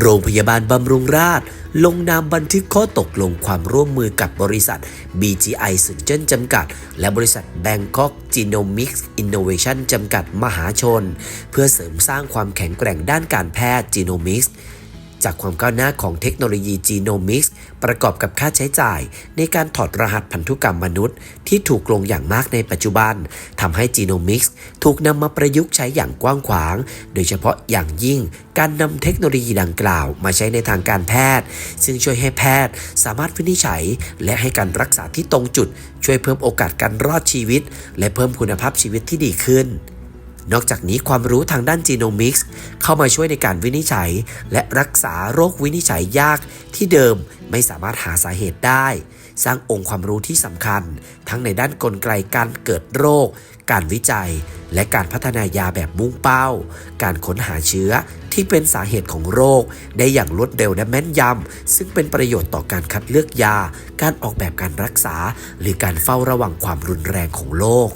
โรงพยาบาลบำรุงราษฎร์ลงนามบันทึกข้อตกลงความร่วมมือกับบริษัท BGI สุนเจิ้นจำกัด และบริษัท Bangkok Genomics Innovation จำกัดมหาชน เพื่อเสริมสร้างความแข็งแกร่งด้านการแพทย์ Genomics จากความก้าวหน้าของเทคโนโลยี Genomics ประกอบกับค่าใช้จ่าย ในการถอดรหัสพันธุกรรมมนุษย์ ที่ถูกลงอย่างมากในปัจจุบันทำให้ Genomics ถูกนำมาประยุกต์ใช้อย่างกว้างขวาง โดยเฉพาะอย่างยิ่งการนำเทคโนโลยีดังกล่าวมาใช้ในทางการแพทย์ ซึ่งช่วยให้แพทย์สามารถวินิจฉัย และให้การรักษาที่ตรงจุด ช่วยเพิ่มโอกาสการรอดชีวิต และเพิ่มคุณภาพชีวิตที่ดีขึ้น นอกจากนี้ความรู้ทางด้านจีโนมิกส์เข้ามาช่วยในการวินิจฉัย และรักษาโรควินิจฉัยยากที่เดิมไม่สามารถหาสาเหตุได้ สร้างองค์ความรู้ที่สำคัญ ทั้งในด้านกลไกการเกิดโรค การวิจัย และการพัฒนายาแบบมุ่งเป้า การค้นหาเชื้อที่เป็นสาเหตุของโรค ได้อย่างรวดเร็วและแม่นยำ ซึ่งเป็นประโยชน์ต่อการคัดเลือกยา การออกแบบการรักษา หรือการเฝ้าระวังความรุนแรงของโรค